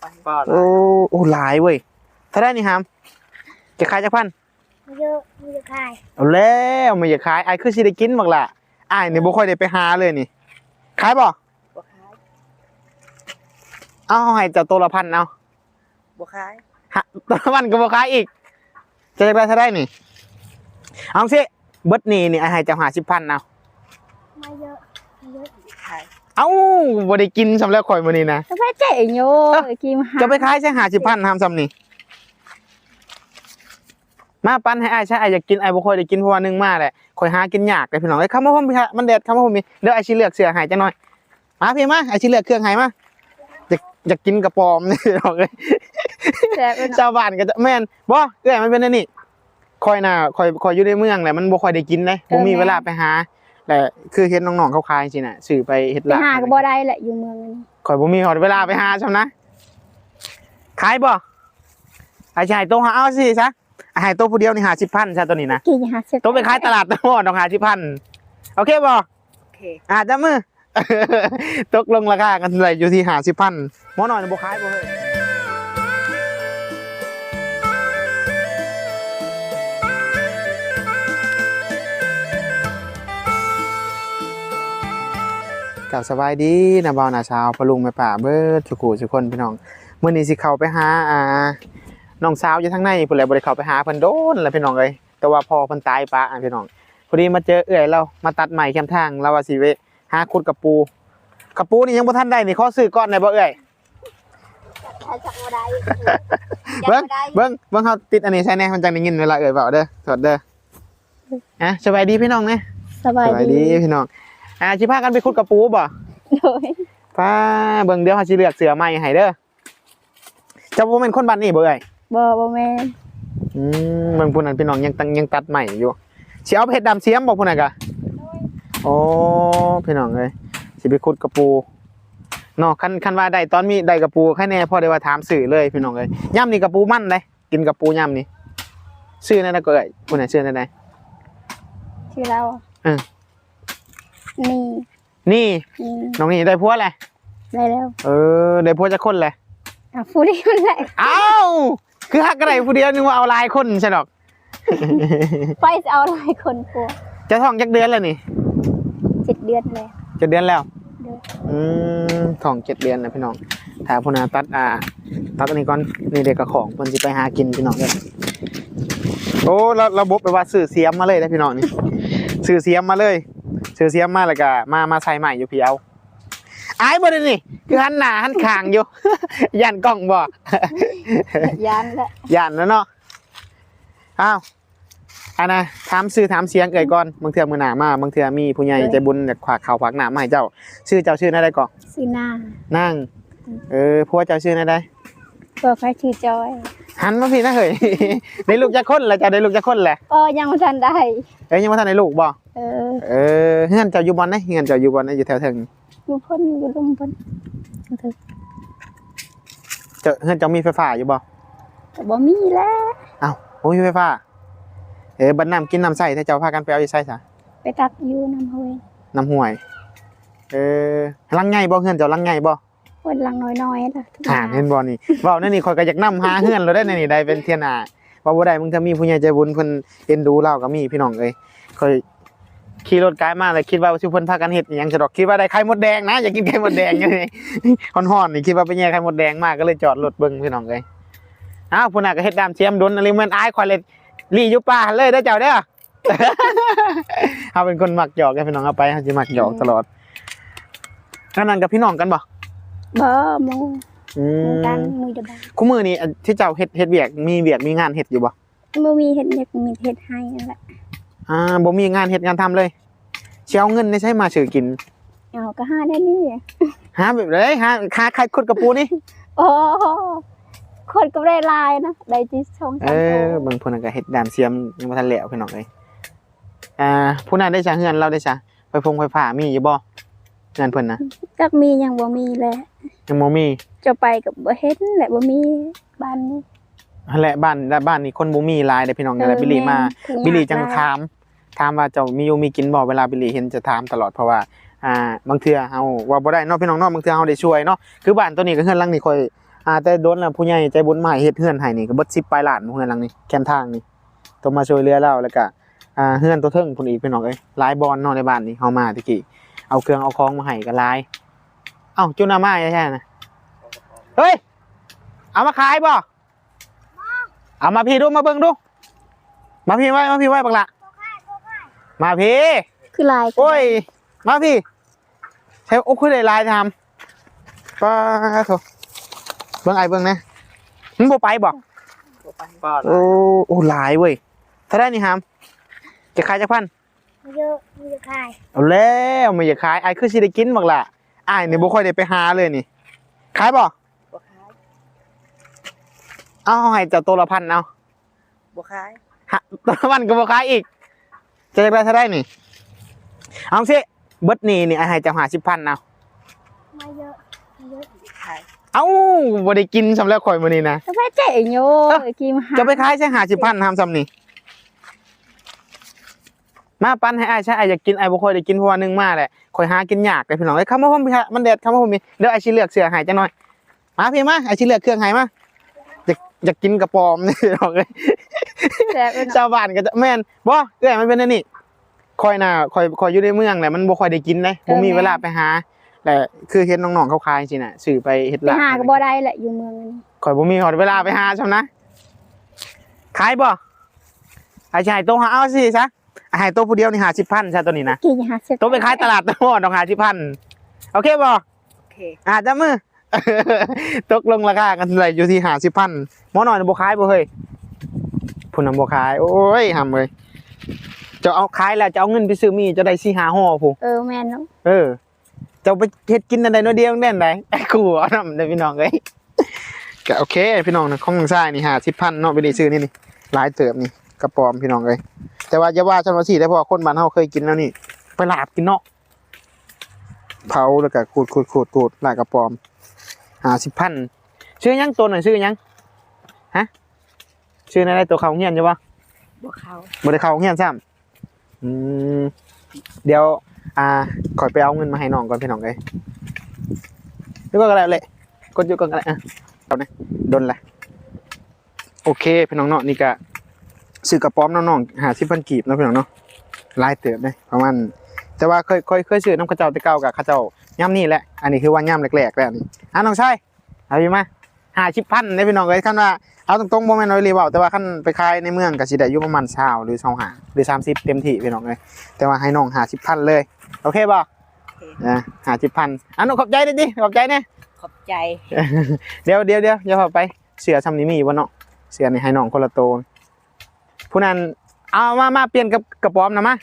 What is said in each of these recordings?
ไปป้าโอ้โอ้หลายเว้ยถ้าได้นี่ฮามจะขายจักพันเยอะมีจะขายเอาแล้วไม่อยากขายไอ้ายคือสิได้กินบักล่ะอ้ายนี่บ่ค่อยได้ไปหาเลยนี่ขายบ่บ่ขายเอาให้เจ้าตัวละพันเอาบ่ขายฮะตัวละพันก็บ่ขายอีก จะได้ถ้าได้นี่เอาสิเบิดนี่นี่ไอ้ายให้เจ้าหาสิบพันเอามา เยอะมาเยอะขายเอ้าบ่ได้กินสำแล้วข่อยมื้อนี้นะจะไปเจ๊โยเอ้ากิมหาจะไปขายใช้หาสิบพันทำซ้ำนี่มาปั้นให้อ้ายใช่อ้ายอยากกินอ้ายบ่ค่อยได้กินเพราะว่าหนึงมาแหละข่อยหากินยากเลยพี่น้องเอ้ยคำว่าผมมีฮะมันแดดคำว่าผมมีเดี๋ยวอ้ายสิเลือกเสื้อให้จังหน่อยมาพี่มาอ้ายสิเลือกเครื่องให้มาอยากอยากกินกระปอมนี่พี่น้องเอ้ยแต่เป็นชาวบ้านก็จะแม่นบ่เอ้ยมันเป็นอันนี้คอยน่ะคอยคอยอยู่ในเมืองแหละมันบ่ค่อยได้กินเลยบ่มีเวลาไปหา แต่คือเห็นน้องๆเขาขายจริงๆน่ะซื้อไปเฮ็ดไปลาบหาก็บ่ได้แหละอยู่เมืองนี้คอยบ่มีหอดเวลาไปหาใช่นะขายบ่ไอ้ชายโตหาเอาสิซะไอ้ชายโตผู้เดียวนี่หาสิบพันใช่ตัวนี้นะกี่หาเสร็จโตไปขายตลาดตะหอดต้องหาสิบพันโอเคบ่โอเคอ่าจับมือตกลงราคากันเลยอยู่ที่หาสิบพันหมอหน่อยบ่ขายบ่เฮ้ย กับสบายดีนะบ่าวนาชาวพะลุงแม่ป่าเบิดสุขุสุคนพี่น้องมื้อนี้สิเข้าไปหาอ่าน้องสาวอยู่ทางในพุ่นแหละบ่ได้เข้าไปหาเพิ่นโดนแล้วพี่น้องเอ้ยแต่ว่าพอเพิ่นตายปะอะพี่น้องพอดีมาเจอเอื้อยเรามาตัดใหม่แคมทางเราว่าสิเวะหาขุดกระปูกระปูนี่ยังบ่ทันได้นี่ขอซื้อก่อนได้บ่เอื้อยขายจากมาได้เบิ่งเบิ่งเบิ่งเฮาติดอันนี้ใช่แน่มันจังได้ยินเวลาเอื้อยเว้าเด้อสดเด้ออะสบายดีพี่น้องนะสบายสบายดีดีพี่น้อง อ่าสิพากันไปขุดกระปูบ่โดยป้าเบิ่งเดี๋ยวเขาสิเลือกเสือใหม่ให้เด้อเจ้าบ่แม่นคนบ้านนี้บ่เอ้ยบ่บ่แม่นอืมเบิ่งผู้นั้นพี่น้องยังตังยังตัดใหม่อยู่สิเอาไปเฮ็ดดำเสียมบ่ผู้นั้นกะโอ้พี่น้องเอ้ยสิไปขุดกระปูเนาะคันคันว่าได้ตอนมีได้กระปูแค่แน่พอได้ว่าถามสื่อเลยพี่น้องเอ้ยย่ํนี่กระปูมันเด้กินกระปูย่ํนี่ชื่อนั่นน่ะก็เอ้ยผู้นั้นชื่อนั่นใดชื่อเราเออ นี่นี่ นี่น้องนี่ได้ผัวแหละได้แล้วเออ ได้ผัวจักคนแหละอะผู้เดียวแหละเอ้าคือฮักกระไรผู้เดียวนึกว่าเอาหลายคนใช่ดอก ไปจะเอาหลายคนกลัวจะท้องจักเดือนแล้วนี่เจ็ดเดือนแล้วเจ็ดเดือนแล้ว เดือนอืมท้องเจ็ดเดือนนะพี่น้องถ้าพนาตัดอ่า ตัดอันนี้ก่อนนี่เด็กกับของมันจะไปหากินพี่น้องเลยโอ้เราระบบไปว่าสื่อเสียมมาเลยนะพี่น้องนี่ สื่อเสียมมาเลย สื่อเสียมมาแล้วก็มามาใส่ใหม่อยู่พี่เอาอายบ่ได้นี่คือหันหน้าหันข้างอยู่ยันกล้องบ่ยานและย่านแล้วเนาะอ้าวอันนะถามชื่อถามเสียงเอ่ยก่อนบางเทื่อมือหนามาบางเทื่อมีผู้ใหญ่ใจบุญอยากขวากข่าวขวากหนามาให้เจ้า ชื่อเจ้าชื่อนั่นได้ก่อนสีหน้านั่ง เออพวกเจ้าชื่อนั่นได้เปิดไฟชื่อจอยหันมาพี่นะเฮ้ยได้ลูกจะคนแหละเจ้าได้ลูกจะคนแหละก็ยังไม่ทันได้เอ้ยยังไม่ทันได้ลูกบ่เออเออเฮือนเจ้าอยู่บอลนะเฮือนเจ้าอยู่บอลนะอยู่แถวเทิงอยู่พ่นอยู่ลุมพ่นเถอะเจ้าเฮือนเจ้ามีไฟฟ้าอยู่บ่แต่บ่มีแล้วอ้าวบ่มีไฟฟ้า เออบัดน้ำกินน้ำใส่ถ้าเจ้าพากันไปเอาอยู่ใส่ซะไปตักอยู่น้ำห้วยน้ำห่วย เออลังไงบ่เฮือนเจ้าลังไงบ่คนหลังน้อยๆล่ะทุกอ่าเห็นบ่นี่เว้านั่นนี่ข่อยก็อยากนำหาเฮือนเราได้ในนี่ได้เป็นเทียนอาว่าบ่ได้มึงถ้ามีผู้ใหญ่ใจบุญเพิ่นเอ็นดูเราก็มีพี่น้องเอ้ยข่อย ขี่รถไกลมาเลยคิดว่าสิเพิ่นพากันเฮ็ดอิหยังซะดอกคิดว่าได้ไข่มดแดงนะอยากกินไข่มดแดงอยู่นี่ฮ้อนๆนี่คิดว่าไปแย่ไข่มดแดงมากก็เลยจอดรถเบิ่งพี่น้องเอ้ยอ้าวพุ่นน่ะก็เฮ็ดดามเสียมดนอะไรมันอายข่อยเลยลี่อยู่ป่าเลยเด้อเจ้าเด้อเฮาเป็นคนมักหยอกกันพี่น้องเอาไปเฮาสิมักหยอกตลอดนั่นนั่นกับพี่น้องกันบ่บ่หมูอืหมูมกันมือเดบาคู่มือนี่อันที่เจ้าเฮ็ดเฮ็ดเวียกมีเวียกมีงานเฮ็ดอยู่บ่บ่มีเฮ็ดเด็กมีเฮ็ดให้นั่นแหละ อ่าบ่มีงานเฮ็ดงานทำเลยสิเอาเงินได้ใช้มาซื้อกิน เอาก็หาได้นี่หาแบบเลยหาหาใครขุดกระปูนี่ โอ้คนก็ได้ลายนะได้ที่ช่องเออเบิ่งพุ่นนก็เฮ็ดดามเสียมยังบ่ทันแล้วพี่น้องเอ้ยอ่า ผู้นั้นได้ซะเฮือนเราได้ซะไฟฟงไฟฟ้ามีอยู่บ่เฮือนเพิ่นนะจักมียังบ่มีแหละยังบ่มีจะไปกับบ่เห็นแหละบ่มีบ้านนี้นั่นแหละบ้านบ้านนี้คนบ่มีหลายเด้อพี่น้องนี่แหละบิลลี่มาถึงบิลลี่จังยากถาม ถามว่าเจ้ามีอยู่มีกินบ่เวลาบิลลี่เห็นจะถามตลอดเพราะว่าอ่าบางเทื่อเฮาว่าบ่ได้เนาะพี่น้องเนาะบางเทื่อเฮาได้ช่วยเนาะคือบ้านตัวนี้ก็เฮือนหลังนี้ค่อยอ่าแต่โดนแล้วผู้ใหญ่ใจบุญมาให้เฮ็ดเฮือนให้นี่ก็เบิด10ปลายล้านเฮือนหลังนี้แคมทางนี่ต้องมาช่วยเหลือเราแล้วก็อ่าเฮือนตัวเทิงพุ่นอีกพี่น้องเอ้ยหลายบอนเนาะในบ้านนี่เฮามาตะกี้เอาเครื่องเอาของมาให้ก็หลายเอ้าจุนามาใช่ๆนะเฮ้ยเอามาขายบ่เอามาพี่ดูมาเบิ่งดูมาพี่ไว้มาพี่ไว้บักละ มาพี่ คือลายโอ้ย มาพี่ ใช้โอ้คุยได้หลายทำป้าโถเบิ่งไอ้เบิ่งนะมึงบ่ไปบ่บ่ไปป้าโอ้โอ้หลายเว้ยถ้าได้นี่ฮัมจะขายจักพันมาเยอะมาเยอะขายเอาแล้วไม่อยากขายไอ้คือสิได้กินบักละไอ้ายนี่บ่ค่อยได้ไปหาเลยนี่ขายบ่บ่ขายเอาให้เจ้าตัวละพันเอาบ่ขายฮะตัวละพันก็บ่ขายอีก จะได้ถ้าได้นี่ เอาสิเบิดนี่นี่ไอ้ให้เจ้าหาสิบพันเอามาเยอะมาเยอะขายเอ้าบ่ได้กินสำแล้วข่อยมื้อนี้นะ ก็ไปเจ๊โยกิมหาจะไปขายใช้หาสิบพันทำซ้ำนี่ มาปั้นให้อ้ายใช่อ้ายอยากกินอ้ายบ่ค่อยได้กินเพราะว่านึงมาแหละข่อยหากินยากเลยพี่น้องเอ้ยคำว่าผมพี่ฮะมันแดดคำว่าผมมีเดี๋ยวอ้ายสิเลือกเสื้อให้จังหน่อย มาพี่มาอ้ายสิเลือกเครื่องให้มาอยากอยากกินกระปอมนี่พี่น้องเอ้ย แต่เป็นชาวบ้านก็จะแม่นบ่เอ้ยมันเป็นอันนี้ข่อยน่ะข่อยข่อยอยู่ในเมืองแหละมันบ่ค่อยได้กินเลยบ่มีเวลาไปหาแต่คือเห็นน้องๆเขาขายจริงๆน่ะซื้อไปเฮ็ดไปลาบหาก็บ่ได้แหละอยู่เมืองนี้ข่อยบ่มีหอดเวลาไปหาชำนะขายบ่ไอ้ชายโตหาเอาสิซะไอ้ชายโตผู้เดียวนี่หาสิบพันใช่ตัวนี้นะกี่หาเสร็จโตไปขายตลาดตลอดต้องหาสิบพันโอเคบ่โอเคอ่าจับมือตกลงราคากันเลยอยู่ที่หาสิบพันหมอหน่อยน่ะบ่ขายบ่เฮ้ย พุ่นน่ะบ่ขาย โอ้ยหำเลยจะเอาขายแล้วจะเอาเงินไปซื้อมีจะได้สี่หาห่อผู้เออแม่นเนาะเออจะเอาไปเฮ็ดกินอันใดน้อยเดียวแน่นใดไอ้กูเอานำเด้อพี่น้องเอ้ยก็โอเค พี่น้องนะของทางซ้ายนี่50,000เนาะไปได้ซื้อนี่นี่หลายเติบนี่กระปอมพี่น้องเอ้ยแต่ว่าอย่าว่าฉันว่าสิได้เพราะว่าคนบ้านเฮาเคยกินแล้วนี่ไปลาบกินเนาะเผาแล้วก็ขูดขูดขูดขูดลาบกระปอม50,000ชื่อหยังตัวหน่อยชื่อหยังฮะ ชื่ออะไรตัวเขาเฮียนอยู่บ่บ่เข้าบ่ได้เข้าโรงเรียนซ้ำอืมเดี๋ยว อ่าขอยไปเอาเงินมาให้น้องก่อนพี่น้องเอ้ยเดี๋ยวก็ได้เลยกดอยู่ก่อนก็ได้อะเอาเนี่ยดนละโอเคพี่น้องเนาะนี่ก็ซื้อกระป๋อมน้องๆหาสิบพันกีบเนาะพี่น้องเนาะหลายเติบเลยประมาณแต่ว่าเคยเคยเคยซื้อน้ำข้าวเจ้าแต่เก่ากับข้าวเจ้าย่ำนี่แหละอันนี้คือว่าย่ำแรกๆแล้วนี่อะน้องชายเอาพี่มา หาสิบพันเนี่ยพี่น้องเอ้ยคันว่าเอาตรงๆโมเมนต์น้อยรีเว่าแต่ว่าขั้นไปขายในเมืองก็สิได้อยู่ประมาณ20หรือ25หาหรือ30เต็มที่พี่น้องเลยแต่ว่าให้น้องหาสิบพันเลยโอเคบ่โอเคนะหาสิบพันอะหนูขอบใจดิดิขอบใจเนี่ยขอบใจ เดี๋ยวเดี๋ยวเดี๋ยวอย่าพอไปเสือซำนี้มีบ่เนาะเสือนี่ให้น้องคนละโตวผู้นั้นเอามามาเปลี่ยนกับกระป๋อมนะมา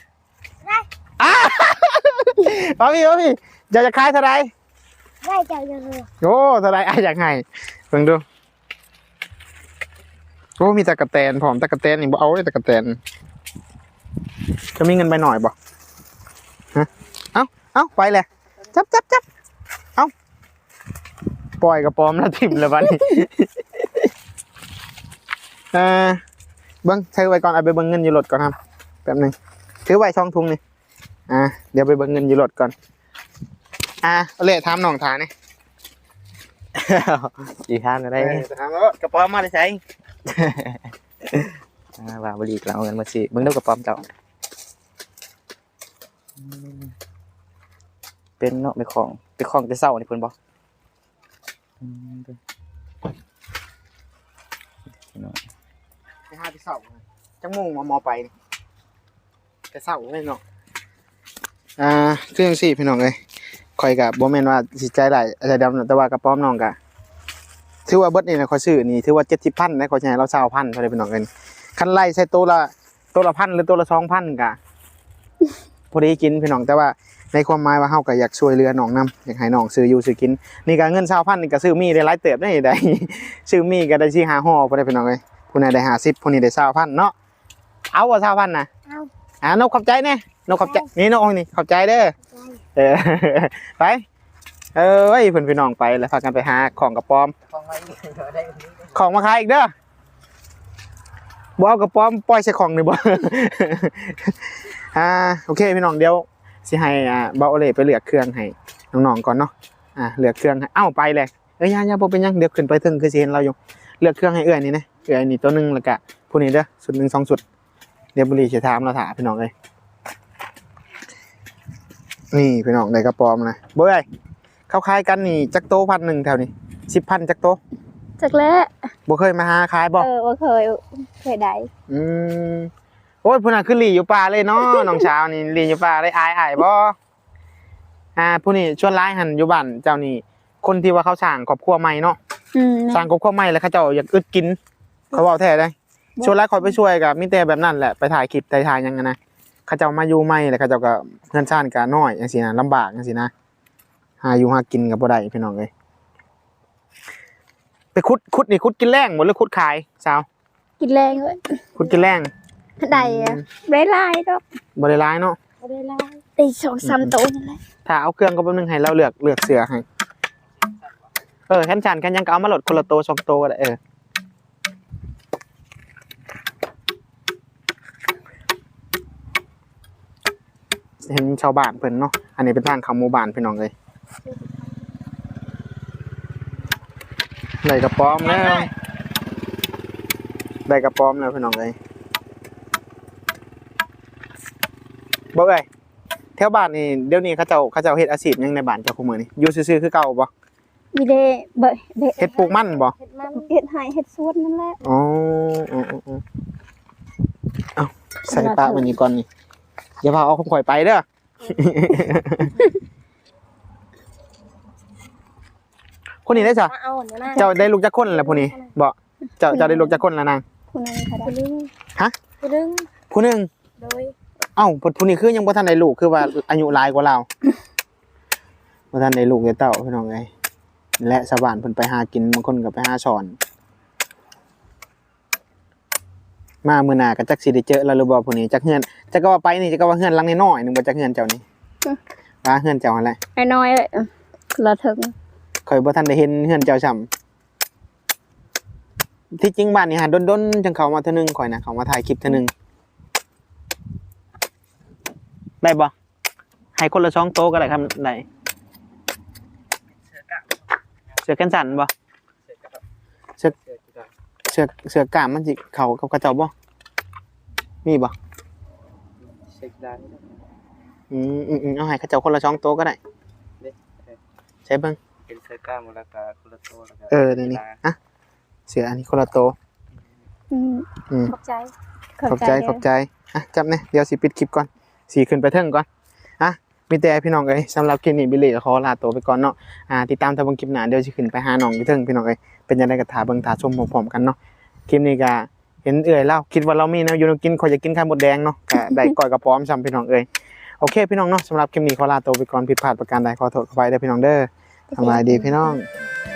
อ้าเอาพี่เอาพี่จะจะขายเท่าไหรได้เจ้าเยอะเลยโอ้เท่าไหรอะอยากให้ เบิ่งดูโอ้มีตะกะแตนพร้อมตะกะแตนนี่บ่เอาเลยตะกะแตนจะมีเงินไปหน่อยบ่ฮะเอาเอาไปเลยจับจับจับเอาปล่อยกระป๋อมแล้วทิ่มเลยวันนี้เออเบิ้งถือไว้ก่อนเอาไปเบิ้งเงินอยู่รถก่อนครับแป๊บหนึงถือไว้ช่องทุงนี่อ่าเดี๋ยวไปเบิ้งเงินอยู่รถก่อนอ่าเอาเลยถามน้องถานี่อีกข้างก็ได้เออ ถามว่ากระป๋อมมาได้ใช้อ่าว่าบริกเราเอาเงินมาสิมึงดูกระป๋อมเจ้าเป็นเนาะเป็นของเป็นของแต่เศร้านี่เพิ่นบอกอืมเด้อพี่น้องไปหาที่เสาจังมุ่งมาหมอไปนี่แต่เสาเลยเนาะอ่าคือจังซี่พี่น้องเอ้ย คอยกับบ่แม่นว่าสิใจหลายอะไรดำแต่ว่ากระป๋อมน้องกะถือว่าเบิดนี่นะขอยซื้อนี่ถือว่า70,000นะขอยสิให้เรา20,000เท่าใดพี่น้องเอ้ยคันไล่ใส่ตัวละตัวละพันหรือตัวละ2,000กะพอดีกินพี่น้องแต่ว่าในความหมายว่าเฮาก็อยากช่วยเหลือน้องนํอยากให้น้องซื้ออยู่ซื้อกินนี่ก็เงิน20,000นี่ก็ซื้อมีได้หลายเติบได้ได้ซื้อมีก็ได้สิหาห่อบ่ได้พี่น้องเอ้ยผู้ใดได้50ผู้นี้ได้20,000เนาะเอาว่า20,000น่ะเอาอ่านกขอบใจแน่นกขอบใจนี่นกนี่ขอบใจเด้อได้ เออไป เอ้ยเพิ่นพี่น้องไปแล้วพากันไปหาของกระป๋อม ของไว้ได้ของมาขายอีกเด้อบ่เอากระป๋อมปล่อยใส่ของนี่บ่ อ่าโอเคพี่น้องเดี๋ยวสิให้อ่าเบาโอเล่ไปเลือกเครื่องให้น้องๆก่อนเนาะอ่าเลือกเครื่องให้เอ้าไปเลยเอ้ยย่าย่าบ่เป็นหยังเดี๋ยวขึ้นไปถึงคือสิเห็นเราอยู่เลือกเครื่องให้เอื้อยนี่นะเอื้อยนี่ตัวหนึงแล้วก็ผู้นี้เด้อสุดหนึ่งสองสุด เดี๋ยวบุรีสิถามเราถามพี่น้องเอ้ย นี่พี่น้องได้กระป๋อมนะเบ้ยเข้าคายกันนี่จักโตพันหนึ่งแถวนี้สิบพันจักโตจักแล้วบ่เคยมาหาขายบ่เออบ่เคยเคยได้อืมโอ้ยผู้นั้นคือหลีอยู่ป่าเลยเนาะน้องเช้าวนี่หลีอยู่ป่าเลยอายอายบ่อ่าผู้นี้ชวนร้ายหันอยู่บ้านเจ้านี่คนที่ว่าเขาสร้างครอบครัวใหม่เนาะอืมสร้างครอบครัวใหม่แล้วเขาเจ้าอยากอึดกิน เขาเว้าแท้ได้ชวนร้ายคอยไปช่วยกับมีแต่แบบนั้นแหละไปถ่ายคลิปถ่ายทายหยังกันนะเขาเจ้ามาอยู่ใหม่แล้วเขาเจ้าก็เพื่อนชาติก็น้อยจังซี่นะลำบากจังซี่นะหาอยู่หากินก็บ่ได้พี่น้องเอ้ยไปขุดขุดนี่ขุดกินแรงบ่หรือขุดขายสาวกินแรงเว้ยขุดกินแรงได้อะได้หลายดอกบ่ได้ร้ายเนาะบ่ได้หลายได้สองสามตัวนั่นแหละถ้าเอาเครื่องก็แป๊บนึงให้เราเลือกเลือกเสือให้เออแค่นชันแค่นยังก็เอามาโหลดคนละโตวสองโตวก็ได้เออ เห็นชาวบ้านเพิ่นเนาะอันนี้เป็นทางเข้าหมู่บ้านพี่น้องเลยได้กระป๋อมแล้วได้กระป๋อมแล้วพี่น้องเลยบ่เอ้ยแถวบ้านนี่เดี๋ยวนี้เขาเจ้าเขาเจ้าเฮ็ดอาชีพหยังในบ้านเจ้าคุมื้อนี่อยู่ซื่อๆคือเก่าบ่มีเด้เบ่เด้เฮ็ดปลูกมันบ่เฮ็ดมันเฮ็ดให้เฮ็ดสวนนั่นแหละอ๋ออ๋ออ๋ออ๋อเอาใส่ปากมันนี่ก่อนนี่ อย่าพาเอาของข่อยไปเด้อ คนนี้ได้จ้ะมาเอาเดี๋ยวนะเจ้าได้ลูกจักคนแล้วผู้นี้บ่เจ้าเจ้าได้ลูกจักคนแล้วนางผู้นั้นเขาได้ผู้ดึงฮะผู้ดึงผู้หนึงโดยเอ้าผู้นี้คือยังบ่ทันได้ลูกคือว่าอายุหลายกว่าเราบ่ทันได้ลูกได้เต้าพี่น้องเอ้ยและชาวบ้านเพิ่นไปหากินบางคนก็ไปหาสอน มามื้อหน้าก็จักสิได้เจอแล้วหรือบ่ผู้นี้จักเฮือนจักก็ว่าไปนี่จักก็ว่าเฮือนหลังน้อยๆหนึงบ่จักเฮือนเจ้านี่ว่าเฮือนเจ้าหั่นแหละน้อยๆเอ้ยละถึงข่อยบ่ทันได้เห็นเฮือนเจ้าช่ำที่จริงบ้านนี่หาดนๆจังเข้ามาเทื่อนึงข่อยน่ะเข้ามาถ่ายคลิปเทื่อนึงได้บ่ให้คนละสองโตะก็ได้ครับได้เสือกันสั่นบ่เสือเสือเสือกล้ามมันสิเข้ากับกระเจ้าบ่ มีบ่เช็คได้อืมอืมอืมเอาให้กระเจ้าคนละสองโตะก็ได้ใช่เบิ่งเป็นเสื้อกล้ามมูลค่าคนละตัวแล้วก็เออนี่นี่อะเสืออันนี้คนละโตะอืมอืมขอบใจขอบใจขอบใจอะจับเนี่ยเดี๋ยวสิปิดคลิปก่อนสีขึ้นไปเทิงก่อนอะมีแต่พี่น้องเอ้ยสำหรับคลิปนี้บิลลี่ก็ขอลาตัวไปก่อนเนาะอ่าติดตามทางเบงคลิปหน้าเดี๋ยวสิขึ้นไปหาน้องอยู่เทิงพี่น้องเอ้ยเป็นยังไงก็ถาเบิ่งถาชมพร้อมๆกันเนาะคลิปนี้ก็ เห็นเอื่อยเล่าคิดว่าเรามีแนวอยู่แนวกินขอยจะกินไข่มดแดงเนาะก็ได้ก้อยกระป๋อมซ้ำพี่น้องเอ้ยโอเคพี่น้องเนาะสำหรับคลิปนี้ขอลาตัวไปก่อนผิดพลาดประการใดขอโทษขอไปเด้อพี่น้องเด้อสำบายดีพี่น้องส